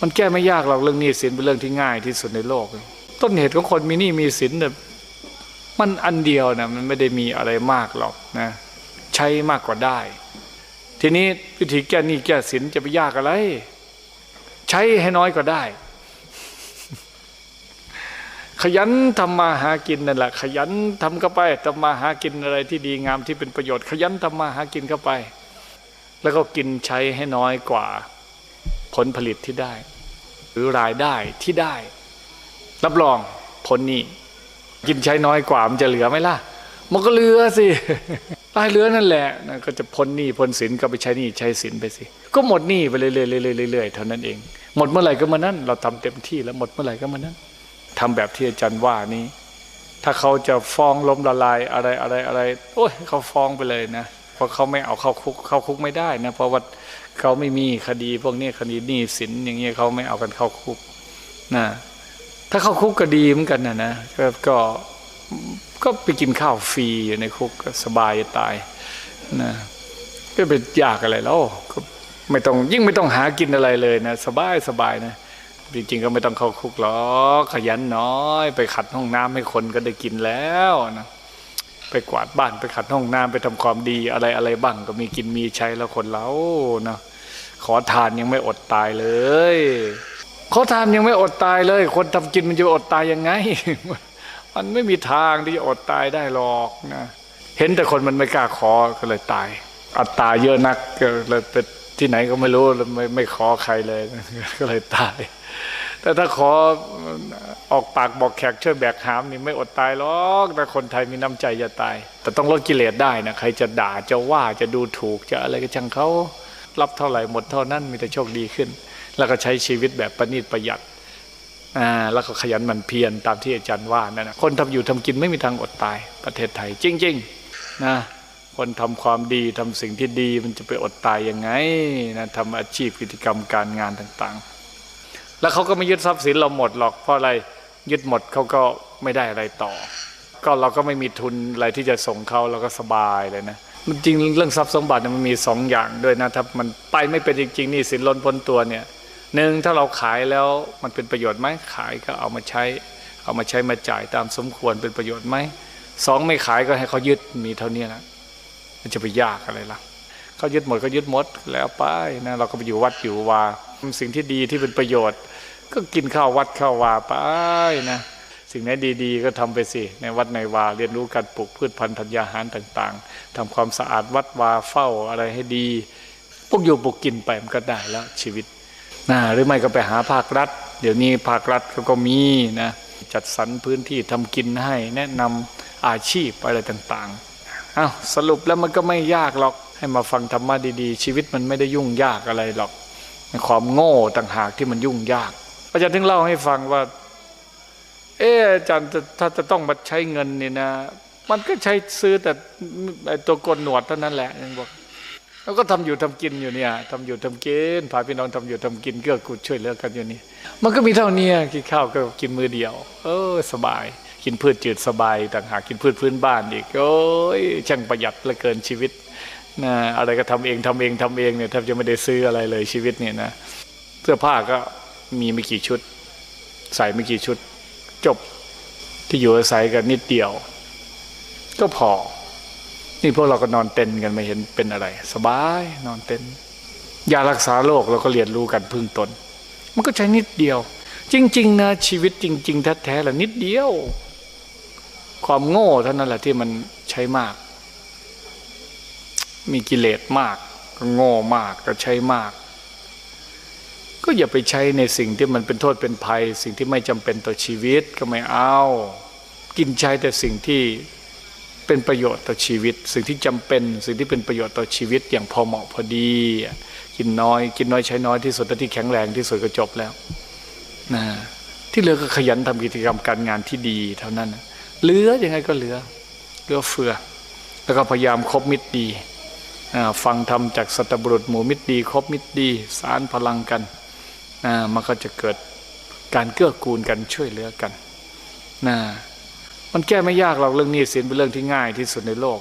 มันแก้ไม่ยากหรอกเรื่องหนี้สินเป็นเรื่องที่ง่ายที่สุดในโลก ต้นเหตุของคนมีหนี้มีสินเนี่ยมันอันเดียวนะมันไม่ได้มีอะไรมากหรอกนะใช้มากกว่าได้ ทีนี้วิธีแก้หนี้แก้สินจะไปยากอะไร ใช้ให้น้อยก็ได้ ขยันทำมาหากินนั่นแหละขยันทำเข้าไปทำมาหากินอะไรที่ดีงามที่เป็นประโยชน์ ขยันทำมาหากินเข้าไป แล้วก็กินใช้ให้น้อยกว่า ผลผลิตที่ได้ หรือรายได้ที่ได้ รับรองผลนี้ กินใช้น้อยกว่ามันจะเหลือไหมล่ะ มันก็เหลือสิรายเหลือนั่นแหละนะก็จะพ้นหนี้พ้นสินก็ไปใช้หนี้ใช้สินไปสิ ก็หมดหนี้ไปเรื่อยๆเรื่อยๆเรื่อยๆเท่านั้นเอง หมดเมื่อไหร่ก็มานั้นเราทำเต็มที่แล้วหมดเมื่อไหร่ก็มานั้นทำแบบที่อาจารย์ว่านี้ ถ้าเขาจะฟ้องล้มละลายอะไรอะไรอะไรโอ้ยเขาฟ้องไปเลยนะ เพราะเขาไม่เอาเข้าคุกเข้าคุกไม่ได้นะเพราะว่าเขาไม่มีคดีพวกนี้คดีหนี้สินอย่างเงี้ยเขาไม่เอากันเข้าคุกนะถ้าเข้าคุกก็ดีเหมือนกันนะนะก็ก็ก็ไปกินข้าวฟรีอยู่ในคุกสบายตายนะก็เป็นยากอะไรแล้วก็ไม่ต้องยิ่งไม่ต้องหากินอะไรเลยนะสบายสบายนะจริงๆก็ไม่ต้องเข้าคุกหรอกขยันน้อย ไปขัดห้องน้ำให้คนก็ได้กินแล้วนะ ไปกวาดบ้านไปขัดห้องน้ำไปทำความดีอะไรอะไรบ้างก็มีกินมีใช้แล้วคนเรานะขอทานยังไม่อดตายเลย ขอทานยังไม่อดตายเลย คนทำกินมันจะอดตายยังไง มันไม่มีทางที่จะอดตายได้หรอกนะเห็นแต่คนมันไม่กล้าขอก็เลยตาย อัตตาเยอะนักก็เลยไปที่ไหนก็ไม่รู้เลยไม่ไม่ขอใครเลย ก็เลยตาย แต่ถ้าขอออกปากบอกแขกช่วยแบกหามนี่ไม่อดตายหรอกแต่คนไทยมีน้ำใจจะตาย แต่ต้องลดกิเลสได้นะใครจะด่าจะว่าจะดูถูกจะอะไรก็ช่างเขารับเท่าไหร่หมดเท่านั้นมีแต่โชคดีขึ้น แล้วก็ใช้ชีวิตแบบประณีตประหยัดอ่าแล้วก็ขยันหมันเพียรตามที่อาจารย์ว่านั่นนะคนทำอยู่ทำกินไม่มีทางอดตายประเทศไทย จริงๆนะคนทำความดีทำสิ่งที่ดีมันจะไปอดตายยังไงนะทำอาชีพกิจกรรมการงานต่างๆ แล้วเขาก็ไม่ยึดทรัพย์สินเราหมดหรอกเพราะอะไรยึดหมดเขาก็ไม่ได้อะไรต่อ ก็เราก็ไม่มีทุนอะไรที่จะส่งเขาเราก็สบายเลยนะมันจริงเรื่องทรัพย์สมบัติมันมีสองอย่างด้วยนะถ้ามันไปไม่เป็นจริงๆนี่สินล้นพ้นตัวเนี่ยหนึ่งถ้าเราขายแล้วมันเป็นประโยชน์ไหมขายก็เอามาใช้ เอามาใช้มาจ่ายตามสมควรเป็นประโยชน์ไหมสองไม่ขายก็ให้เขายึดมีเท่านี้นะมันจะไปยากอะไรล่ะเขายึดหมดก็ยึดหมดแล้วไปนะเราก็ไปอยู่วัดอยู่วาทำ สิ่งที่ดีที่เป็นประโยชน์ ก็กินข้าววัดข้าววาไปนะสิ่งไหนดีๆ ก็ทำไปสิ ในวัดในวาเรียนรู้การปลูกพืชพันธุ์ธัญญาหารต่าง ๆทำความสะอาดวัดวาเฝ้าอะไรให้ดีปลูกอยู่ปลูกกินไปมันก็ได้แล้วชีวิตนะหรือไม่ก็ไปหาภาครัฐ เดี๋ยวนี้ภาครัฐเขาก็มีนะจัดสรรพื้นที่ทำกินให้แนะนำอาชีพอะไรต่างๆอ้าวสรุปแล้วมันก็ไม่ยากหรอกให้มาฟังธรรมะดีๆ ชีวิตมันไม่ได้ยุ่งยากอะไรหรอก ความโง่ต่างหากที่มันยุ่งยาก อาจารย์ถึงเล่าให้ฟังว่า เอออาจารย์ถ้าจะต้องมาใช้เงินนี่นะ มันก็ใช้ซื้อแต่ตัวกลหนวดเท่านั้นแหละยังบอกแล้วก็ทำอยู่ทำกินอยู่เนี่ยทำอยู่ทำกินพาพี่น้องทำอยู่ทำกินเกื้อกูลช่วยเหลือกันอยู่นี่มันก็มีเท่านี้กินข้าวก็กินมือเดียว เออ สบาย กินพืชจืดสบายต่างหากกินพืชพื้นบ้านอีกโอ้ยช่างประหยัดเหลือเกินชีวิต นะอะไรก็ทำเองทำเองทำเองเนี่ยแทบจะไม่ได้ซื้ออะไรเลยชีวิตเนี่ยนะเสื้อผ้าก็มีไม่กี่ชุด ใส่ไม่กี่ชุด จบที่อยู่อาศัยกันนิดเดียว ก็พอ นี่พวกเราก็นอนเต็นกันไม่เห็นเป็นอะไร สบายนอนเต็นยารักษาโรคเราก็เรียนรู้กันพึ่งตน มันก็ใช้นิดเดียว จริง ๆ นะชีวิตจริง ๆ แท้ๆละนิดเดียว ความโง่เท่านั้นแหละที่มันใช้มาก มีกิเลสมาก ก็โง่มากก็ใช้มาก ก็อย่าไปใช้ในสิ่งที่มันเป็นโทษเป็นภัย สิ่งที่ไม่จำเป็นต่อชีวิตก็ไม่เอา กินใช้แต่สิ่งที่เป็นประโยชน์ต่อชีวิต สิ่งที่จำเป็นสิ่งที่เป็นประโยชน์ต่อชีวิตอย่างพอเหมาะพอดี กินน้อย กินน้อยใช้น้อยที่สุดแต่ที่แข็งแรงที่สุดก็จบแล้วนะที่เหลือก็ขยันทำกิจกรรมการงานที่ดีเท่านั้นเหลือยังไงก็เหลือเหลือเฟือ แล้วก็พยายามคบมิตรดี ฟังธรรมจากสัตบุรุษหมู่มิตรดีคบมิตรดี สารพลังกันมันก็จะเกิดการเกื้อกูลกันช่วยเหลือกันนะมันแก้ไม่ยากหรอกเรื่องนี้สินเป็นเรื่องที่ง่ายที่สุดในโลก